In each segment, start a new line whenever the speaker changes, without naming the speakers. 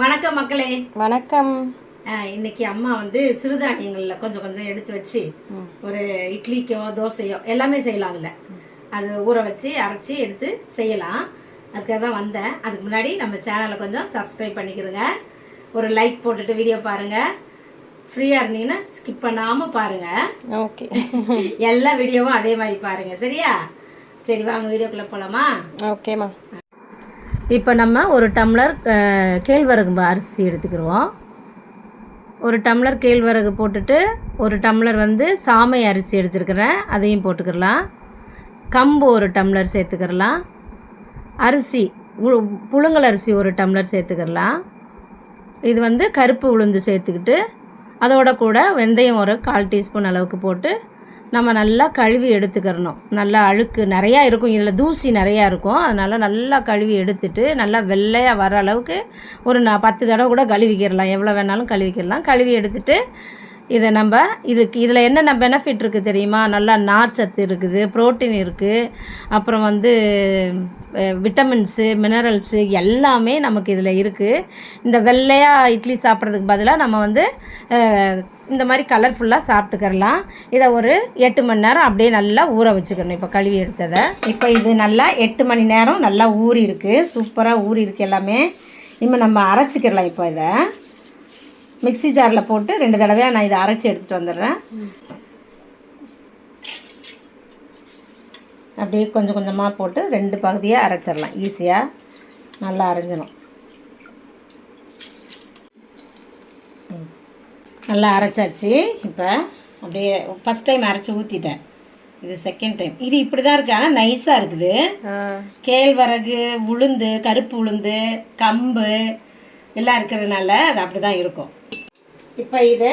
வணக்கம் மக்களே.
வணக்கம்.
இன்னைக்கு அம்மா வந்து சிறுதானியங்களில் கொஞ்சம் கொஞ்சம் எடுத்து வச்சு ஒரு இட்லிக்கோ தோசையோ எல்லாமே செய்யலாம் அதில். அது ஊற வச்சு அரைச்சி எடுத்து செய்யலாம். அதுக்காக தான் வந்தேன். அதுக்கு முன்னாடி நம்ம சேனலை கொஞ்சம் சப்ஸ்கிரைப் பண்ணிக்கிறோங்க. ஒரு லைக் போட்டுட்டு வீடியோ பாருங்கள் ஃப்ரீயாக இருந்தீங்கன்னா ஸ்கிப் பண்ணாமல் பாருங்கள்
ஓகே.
எல்லா வீடியோவும் அதே மாதிரி பாருங்கள் சரியா? சரி வாங்க வீடியோக்குள்ளே போகலாமா
ஓகேம்மா.
இப்போ நம்ம ஒரு டம்ளர் கேழ்வரகு அரிசி எடுத்துக்கிடுவோம் ஒரு டம்ளர் கேழ்வரகு போட்டுட்டு ஒரு டம்ளர் வந்து சாமை அரிசி எடுத்துருக்கிறேன். அதையும் போட்டுக்கிடலாம் கம்பு ஒரு டம்ளர் சேர்த்துக்கிடலாம் அரிசி புழுங்கல் அரிசி ஒரு டம்ளர் சேர்த்துக்கிடலாம் இது வந்து கருப்பு உளுந்து சேர்த்துக்கிட்டு அதோட கூட வெந்தயம் ஒரு கால் டீஸ்பூன் அளவுக்கு போட்டு நம்ம நல்லா கழுவி எடுத்துக்கிறணும். நல்லா அழுக்கு நிறையா இருக்கும். இதில் தூசி நிறையா இருக்கும். அதனால் நல்லா கழுவி எடுத்துட்டு நல்லா வெள்ளையாக வர அளவுக்கு ஒரு நான் பத்து தடவை கூட கழுவிக்கிடலாம் எவ்வளோ வேணாலும் கழுவிக்கிடலாம் கழுவி எடுத்துட்டு இதை நம்ம இதுக்கு இதில் என்னென்ன பெனிஃபிட் இருக்குது தெரியுமா? நல்லா நார் சத்து இருக்குது புரோட்டீன் இருக்குது அப்புறம் வந்து விட்டமின்ஸு மினரல்ஸு எல்லாமே நமக்கு இதில் இருக்குது இந்த வெள்ளையாக இட்லி சாப்பிட்றதுக்கு பதிலாக நம்ம வந்து இந்த மாதிரி கலர்ஃபுல்லாக சாப்பிட்டுக்கரலாம் இதை ஒரு எட்டு மணி நேரம் அப்படியே நல்லா ஊற வச்சுக்கணும். இப்போ கழுவி எடுத்ததை. இப்போ இது நல்லா எட்டு மணி நேரம் நல்லா ஊறி இருக்குது சூப்பராக ஊறி இருக்கு எல்லாமே. இப்போ நம்ம அரைச்சிக்கிடலாம் இப்போ இதை. மிக்ஸி ஜாரில் போட்டு ரெண்டு தடவையாக நான் இதை அரைச்சி எடுத்துகிட்டு வந்துடுறேன். அப்படியே கொஞ்சம் கொஞ்சமாக போட்டு ரெண்டு பகுதியாக அரைச்சிடலாம். ஈஸியாக நல்லா அரைஞ்சிடும். நல்லா அரைச்சாச்சு. இப்போ அப்படியே ஃபஸ்ட் டைம் அரைச்சி ஊற்றிட்டேன் இது செகண்ட் டைம் இது இப்படி தான் இருக்குது ஆனால் நைஸாக இருக்குது. கேழ்வரகு உளுந்து கருப்பு உளுந்து கம்பு எல்லாம் இருக்கிறதுனால அது அப்படி தான் இருக்கும். இப்போ இதை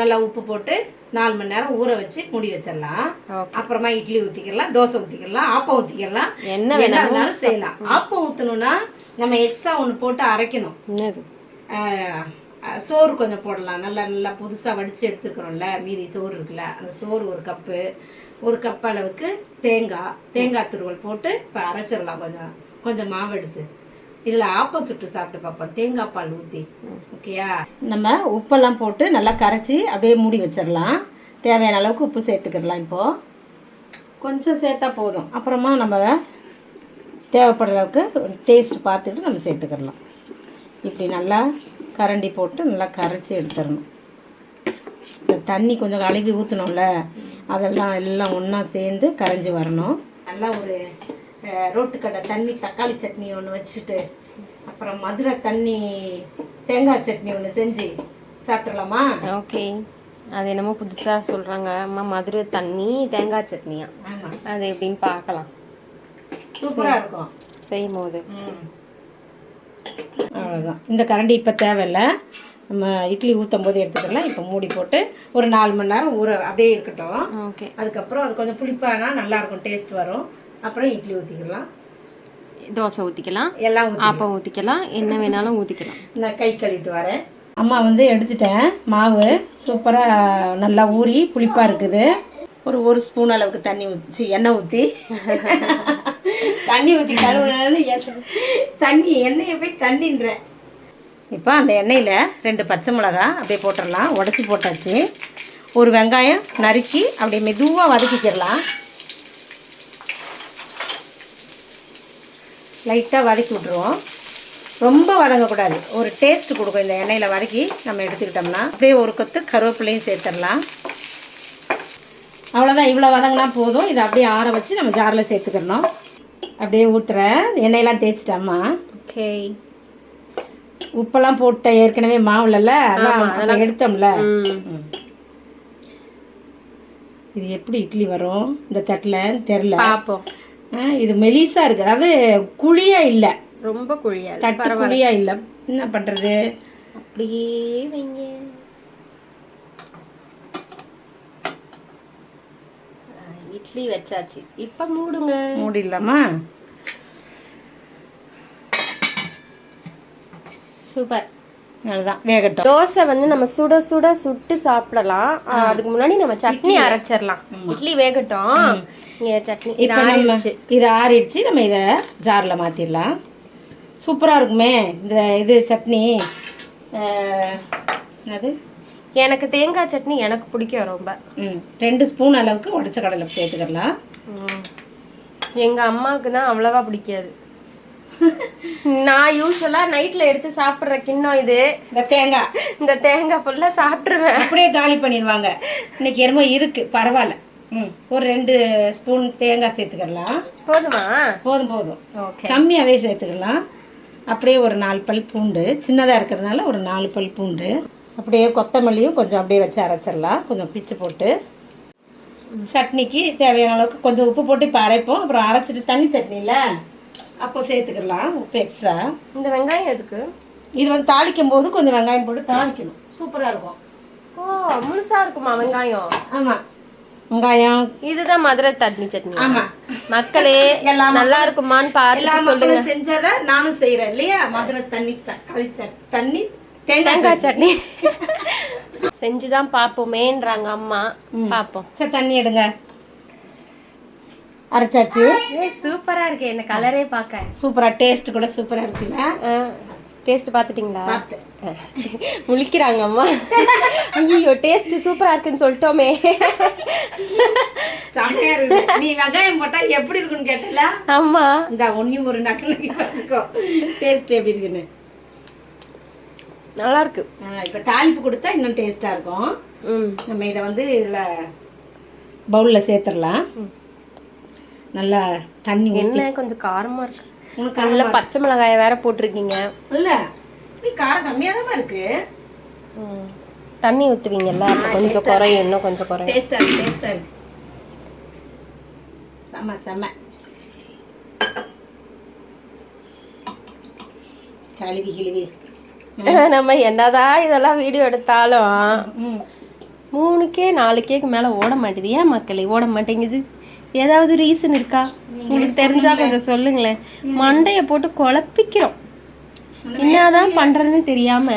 நல்லா உப்பு போட்டு நாலு மணி நேரம் ஊற வச்சு மூடி வச்சிடலாம். அப்புறமா இட்லி ஊற்றிக்கலாம் தோசை ஊற்றிக்கலாம் ஆப்பம் ஊற்றிக்கலாம்
என்ன
வேணாலும் செய்யலாம். ஆப்பம் ஊற்றணும்னா நம்ம எக்ஸ்ட்ரா ஒன்று போட்டு அரைக்கணும். சோறு கொஞ்சம் போடலாம். நல்லா நல்லா புதுசாக வடித்து எடுத்துருக்குறோம்ல மீதி சோறு இருக்குல்ல அந்த சோறு ஒரு கப்பு ஒரு கப் அளவுக்கு தேங்காய் தேங்காய் துருவல் போட்டு இப்போ அரைச்சிடலாம் கொஞ்சம் கொஞ்சம் மாவு எடுத்து. இதில் ஆப்பம் சுட்டு சாப்பிட்டு பார்ப்போம் தேங்காய் பால் ஊற்றி ஓகேயா? நம்ம உப்பெல்லாம் போட்டு நல்லா கரைச்சி அப்படியே மூடி வச்சிடலாம். தேவையான அளவுக்கு உப்பு சேர்த்துக்கிடலாம் இப்போது கொஞ்சம் சேர்த்தா போதும். அப்புறமா நம்ம தேவைப்படுற அளவுக்கு டேஸ்ட் பார்த்துட்டு நம்ம சேர்த்துக்கிடலாம். இப்படி நல்லா கரண்டி போட்டு நல்லா கரைச்சி எடுத்துடணும். இந்த தண்ணி கொஞ்சம் கலக்கி ஊற்றணும்ல அதெல்லாம் எல்லாம் ஒன்றா சேர்ந்து கரைஞ்சி வரணும். நல்லா ஒரு ரோட்டுக்கடை தண்ணி தக்காளி சட்னி ஒன்று வச்சுட்டு அப்புறம் மதுரை தண்ணி தேங்காய் சட்னி ஒன்று செஞ்சு சாப்பிட்றலாமா
ஓகே. அது என்னமோ புதுசாக சொல்கிறாங்க அம்மா மதுரை தண்ணி தேங்காய் சட்னியா?
ஆமாம்
அது எப்படின்னு பார்க்கலாம்.
சூப்பராக இருக்கும்.
செய்யும் போது
அவ்வளோதான் இந்த கரண்டி இப்போ தேவையில்லை. நம்ம இட்லி ஊற்றும் போது எடுத்துக்கலாம் இப்போ மூடி போட்டு ஒரு நாலு மணி நேரம் ஊற அப்படியே இருக்கட்டும்.
ஓகே.
அதுக்கப்புறம் அது கொஞ்சம் புளிப்பானா நல்லாயிருக்கும் டேஸ்ட் வரும். அப்புறம் இட்லி ஊற்றிக்கலாம்
தோசை ஊற்றிக்கலாம்
எல்லாம்
ஆப்பம் ஊற்றிக்கலாம் என்ன வேணாலும் ஊற்றிக்கலாம்
நான் கை கழுவிட்டு வரேன். அம்மா வந்து எடுத்துட்டேன். மாவு சூப்பராக நல்லா ஊறி புளிப்பாக இருக்குது. ஒரு ஒரு ஸ்பூன் அளவுக்கு தண்ணி ஊற்றி எண்ணெய் ஊற்றி தண்ணி ஊற்றி கழுவுனாலும் தண்ணி எண்ணெயை போய் தண்ணின்றேன் இப்போ அந்த எண்ணெயில் ரெண்டு பச்சை மிளகா அப்படியே போட்டுடலாம். உடச்சி போட்டாச்சு. ஒரு வெங்காயம் நறுக்கி அப்படியே மெதுவாக வதக்கிக்கிடலாம் லைட்டாக வதக்கி விட்ருவோம் ரொம்ப வதங்கக்கூடாது. ஒரு டேஸ்ட் கொடுக்கும் இந்த எண்ணெயில் வதக்கி நம்ம எடுத்துக்கிட்டோம்னா. அப்படியே ஒரு கொத்து கருவேப்பிலையும் சேர்த்துடலாம். அவ்வளோதான் இவ்வளோ வதங்கினா போதும். இதை அப்படியே ஆற வச்சு நம்ம ஜாரில் சேர்த்துக்கிறணும் அப்படியே ஊற்றுறேன் எண்ணெயெல்லாம் தேய்ச்சிட்டேம்மா
ஓகே
உப்பெல்லாம் போட்டேன் ஏற்கனவே மாவுலல்ல அதான் அதெல்லாம் எடுத்தோம்ல. இது எப்படி இட்லி வரும்? இந்த தட்டில்? தெரில.
பார்ப்போம்.
இது மெலிசா இருக்குது அதாவது குழியா இல்லை.
ரொம்ப குழியாது
தட்டு குழியா இல்லை. என்ன பண்ணுறது
அப்படியே வைங்க. இட்லி வச்சாச்சு. இப்போ மூடுங்க.
மூடிடலாமா?
சூப்பர்.
அதுதான் வேகட்டும்.
தோசை வந்து நம்ம சுட சுட சுட்டு சாப்பிடலாம். அதுக்கு முன்னாடி நம்ம சட்னி அரைச்சிடலாம் இட்லி வேகட்டும். சட்னி இது ஆறிடுச்சு.
இது ஆறிடுச்சு. நம்ம இதை ஜாரில் மாற்றிடலாம் சூப்பராக இருக்குமே இந்த இது சட்னி. என்னது?
எனக்கு தேங்காய் சட்னி எனக்கு பிடிக்கும் ரொம்ப.
ம். ரெண்டு ஸ்பூன் அளவுக்கு உடச்ச கடலை சேர்த்துக்கலாம்
எங்க அம்மாவுக்கு தான் அவ்வளவா பிடிக்காது. நான் யூஸ்வலா நைட்ல எடுத்து சாப்பிடுற கிண்ணம் இது.
இந்த தேங்காய்.
இந்த தேங்காய் ஃபுல்லா சாப்பிட்டுருவேன்.
அப்படியே காலி பண்ணிடுவாங்க. இன்னைக்கு என்னமோ இருக்கு பரவாயில்ல. ம் ஒரு ரெண்டு ஸ்பூன் தேங்காய் சேர்த்துக்கலாம்.
போதுமா?
போதும் போதும்.
ஓகே
கம்மியாகவே சேர்த்துக்கலாம். அப்படியே ஒரு நாலு பல் பூண்டு சின்னதாக இருக்கிறதுனால ஒரு நாலு பல் பூண்டு. அப்படியே கொத்தமல்லியும் கொஞ்சம் அப்படியே வச்சு அரைச்சிடலாம். கொஞ்சம் பிச்சு போட்டு. சட்னிக்கு தேவையான அளவுக்கு கொஞ்சம் உப்பு போட்டு இப்போ அரைப்போம். அப்புறம் அரைச்சிட்டு தண்ணி சட்னியில் அப்போ சேர்த்துக்கலாம் உப்பு எக்ஸ்ட்ரா
இந்த வெங்காயம் எதுக்கு?
இது வந்து தாளிக்கும் போது கொஞ்சம் வெங்காயம் போட்டு தாளிக்கணும். சூப்பராக இருக்கும்.
ஓ முழுசா இருக்குமா வெங்காயம்?
ஆமாம் வெங்காயம்.
இதுதான் மதுரை தண்ணி சட்னி.
ஆமாம்
மக்களே
எல்லா
நல்லா இருக்குமான்னு பார்த்து சொல்லுங்க.
செஞ்சதை நானும் செய்கிறேன் இல்லையா? மதுரை தண்ணி தக்காளி தண்ணி தேங்காய்
தேங்காய் சட்னி. செஞ்சுதான் பார்ப்போமேன்றாங்க அம்மா. பார்ப்போம்.
சரி தண்ணி எடுங்க. அரைச்சாச்சு.
ஏ சூப்பரா இருக்கு. இந்த கலரே பார்க்க
சூப்பராக டேஸ்ட் கூட சூப்பராக இருக்குல்ல?
டேஸ்ட் பார்த்துட்டீங்களா முழிக்கிறாங்க அம்மா. ஐயோ டேஸ்ட் சூப்பரா இருக்குன்னு சொல்லிட்டோமே.
நீ வெங்காயம் போட்டா எப்படி இருக்குன்னு கேட்டல?
ஆமா.
இந்த ஒன்றையும் ஒரு பார்த்துக்கோ டேஸ்ட் எப்படி இருக்குன்னு.
நல்லா இருக்கு.
இப்போ தாளிப்பு கொடுத்தா இன்னும் டேஸ்ட்டாக இருக்கும்.
ம்.
நம்ம இதை வந்து இதில் பவுலில் சேர்த்துடலாம். நல்லா தண்ணி
என்ன கொஞ்சம் காரமா இருக்கு.
உனக்கு
நல்ல பச்சை மிளகாய வேற போட்டிருக்கீங்க.
இல்லை காரம் கம்மியாக தான் இருக்கு.
தண்ணி ஊத்துவீங்கல்ல அப்ப கொஞ்சம் குறையும் இன்னும் கொஞ்சம் குறையும்.
டேஸ்டாக டேஸ்டாக செம்ம செம்ம கழுவி கிழுவி.
நம்ம என்னதான் இதெல்லாம் வீடியோ எடுத்தாலும்
ம்
மூணுக்கே நாலு கேக்கு மேல ஓட மாட்டேது. ஏன் மக்களே ஓட மாட்டேங்குது? ஏதாவது ரீசன் இருக்கா? உங்களுக்கு தெரிஞ்சா கொஞ்சம் சொல்லுங்களேன். மண்டைய போட்டு குழப்பிக்கிறோம். என்னதான் பண்றதுன்னு தெரியாம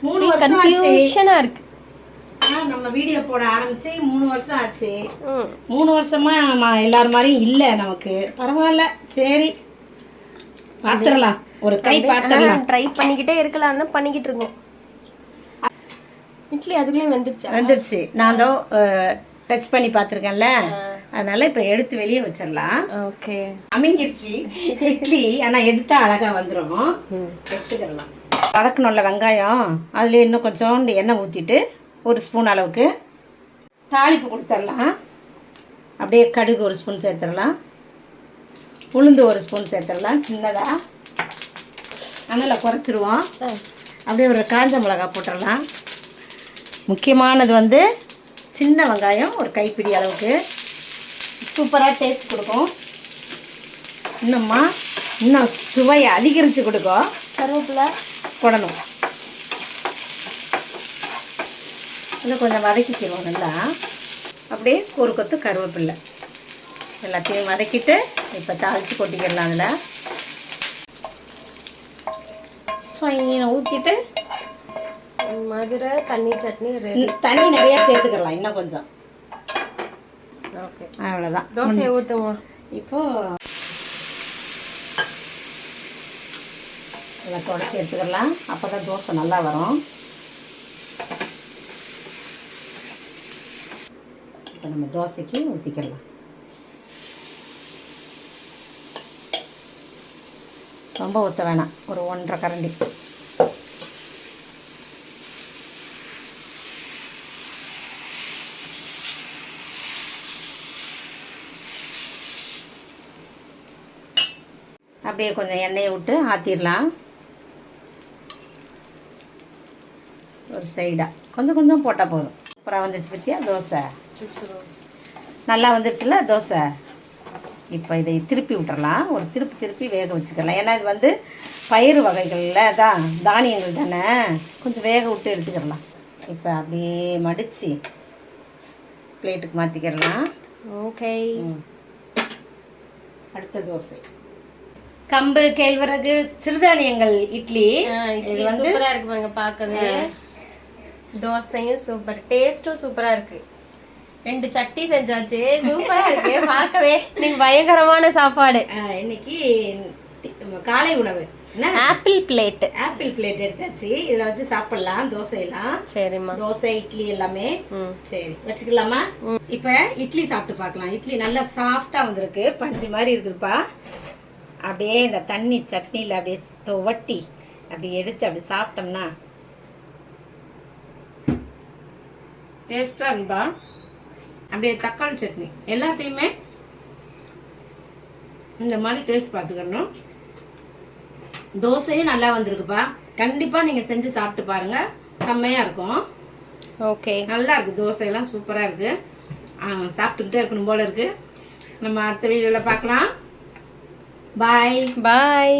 மூணு
கன்ஃபியூஷனா இருக்கு.
நம்ம வீடியோ போட ஆரம்பிச்சு மூணு வருஷம் ஆச்சு. மூணு வருஷமா ம- எல்லார் மாதிரியும் இல்லை நமக்கு. பரவாயில்ல. சரி. பார்த்துடலாம் ஒரு கை பார்த்துடலாம்
ட்ரை பண்ணிக்கிட்டே இருக்கலாம். தான் பண்ணிக்கிட்டு இருக்கோம். இட்லி அதுக்குள்ளேயும் வந்துருச்சா?
வந்துருச்சு. நான் தான் டச் பண்ணி பார்த்துருக்கேன்ல. அதனால இப்போ எடுத்து வெளியே வச்சிடலாம்
ஓகே.
அமைஞ்சிருச்சு. இட்லி. ஆனால் எடுத்தா அழகாக வந்துடும் எடுத்துக்கிடலாம். வதக்கணும்ல வெங்காயம். அதில் இன்னும் கொஞ்சோண்டு எண்ணெய் ஊற்றிட்டு ஒரு ஸ்பூன் அளவுக்கு தாளிப்பு கொடுத்துடலாம் அப்படியே கடுகு ஒரு ஸ்பூன் சேர்த்துடலாம் உளுந்து ஒரு ஸ்பூன் சேர்த்துடலாம் சின்னதாக அனலை குறைச்சிருவோம். அப்படியே ஒரு காஞ்ச மிளகா போட்டுடலாம் முக்கியமானது வந்து சின்ன வெங்காயம் ஒரு கைப்பிடி அளவுக்கு. சூப்பராக டேஸ்ட் கொடுக்கும். இன்னும்மா இன்னும் சுவையை அதிகரித்து கொடுக்கும்
கருவேப்பிலை.
போடணும் இன்னும் கொஞ்சம் வதக்கிக்கிறோம் நல்லா. அப்படியே ஒரு கொத்து கருவேப்பில்லை எல்லாத்தையும் வதக்கிட்டு இப்போ தாளித்து கொட்டிக்கிடலாம் அதில். ஸ்வைனை ஊற்றிட்டு
மதுரை தண்ணி சட்னி ரெடி.
தண்ணி நிறையா சேர்த்துக்கலாம் இன்னும் கொஞ்சம்.
ஓகே.
அவ்வளோதான்
தோசையை ஊற்றுங்க
இப்போ எல்லாம் தொடச்சி எடுத்துக்கலாம். அப்போ தான் தோசை நல்லா வரும். இப்போ நம்ம தோசைக்கு ஊற்றிக்கலாம் ரொம்ப ஊற்ற வேணாம். ஒரு ஒன்றரை கரண்டி. அப்படியே கொஞ்சம் எண்ணெயை விட்டு ஆற்றிடலாம் ஒரு சைடாக கொஞ்சம் கொஞ்சம் போட்டால் போதும். அப்புறம் வந்துருச்சு பற்றியா தோசை. நல்லா வந்துருச்சுல தோசை? இப்போ இதை திருப்பி விட்டுறலாம். ஒரு திருப்பி திருப்பி வேக வச்சுக்கலாம். ஏன்னா இது வந்து பயிறு வகைகளில் தான் தானியங்கள் தானே? கொஞ்சம் வேக விட்டு எடுத்துக்கிடலாம். இப்போ அப்படியே மடித்து பிளேட்டுக்கு மாற்றிக்கிடலாம்
ஓகே
அடுத்த தோசை. கம்பு கேழ்வரகு சிறுதானியங்கள் இட்லி.
இட்லி சூப்பரா இருக்கு பாருங்க பார்க்கவே தோசையும் சூப்பர் டேஸ்டும் சூப்பரா இருக்கு. ரெண்டு சட்னி செஞ்சாச்சு சூப்பரா இருக்கு பார்க்கவே நீங்க பயங்கரமான சாப்பாடு.
இன்னைக்கு காலை உணவு. என்ன?
Apple plate.
ஆப்பிள் பிளேட் எடுத்தாச்சு. இதில் வச்சு சாப்பிடலாம் தோசையெல்லாம்.
சரிம்மா.
தோசை இட்லி எல்லாமே. சரி வச்சுக்கலாமா? இப்போ இட்லி சாப்பிட்டு பார்க்கலாம். இட்லி நல்லா சாஃப்டாக வந்திருக்கு. பஞ்சு மாதிரி இருக்குதுப்பா. அப்படியே இந்த தண்ணி சட்னியில் அப்படியே துவட்டி அப்படி எடுத்து அப்படி சாப்பிட்டோம்னா டேஸ்ட்டாக இருக்குப்பா அப்படியே தக்காளி சட்னி. எல்லாத்தையுமே இந்த மாதிரி டேஸ்ட் பார்த்துக்கணும். தோசையும் நல்லா வந்திருக்குப்பா. கண்டிப்பாக நீங்கள் செஞ்சு சாப்பிட்டு பாருங்கள் செம்மையாக இருக்கும்.
ஓகே.
நல்லா இருக்கு. தோசையெல்லாம் சூப்பராக இருக்கு. ஆ, சாப்பிட்டுக்கிட்டே இருக்கணும் போல இருக்கு. நம்ம அடுத்த வீடியோவில் பார்க்கலாம். பாய்
பாய்